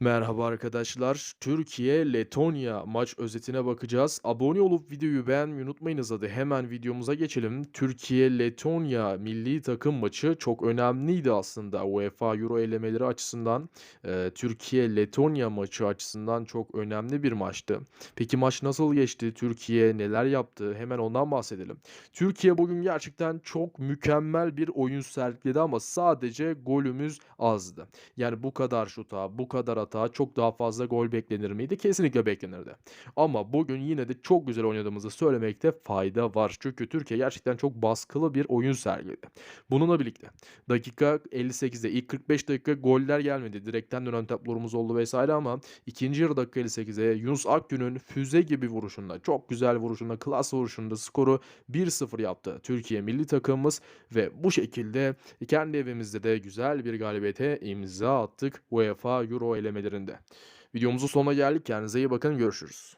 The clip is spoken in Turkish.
Merhaba arkadaşlar. Türkiye-Letonya maç özetine bakacağız. Abone olup videoyu beğenmeyi unutmayınız hadi hemen videomuza geçelim. Türkiye-Letonya milli takım maçı çok önemliydi aslında UEFA Euro elemeleri açısından. Eee, Türkiye-Letonya maçı açısından çok önemli bir maçtı. Peki maç nasıl geçti? Türkiye neler yaptı? Hemen ondan bahsedelim. Türkiye bugün gerçekten çok mükemmel bir oyun sergiledi ama sadece golümüz azdı. Yani bu kadar şuta, bu kadar hata çok daha fazla gol beklenir miydi? Kesinlikle beklenirdi. Ama bugün yine de çok güzel oynadığımızı söylemekte fayda var. Çünkü Türkiye gerçekten çok baskılı bir oyun sergiledi. Bununla birlikte dakika 58'de ilk 45 dakika goller gelmedi. Direkten dönen toplarımız oldu vesaire ama ikinci yarı dakika 58'de Yunus Akgün'ün füze gibi vuruşunda, çok güzel vuruşunda, klas vuruşunda skoru 1-0 yaptı. Türkiye milli takımımız ve bu şekilde kendi evimizde de güzel bir galibiyete imza attık UEFA Euro elemelerinde. Videomuzun sonuna geldik. Kendinize iyi bakın. Görüşürüz.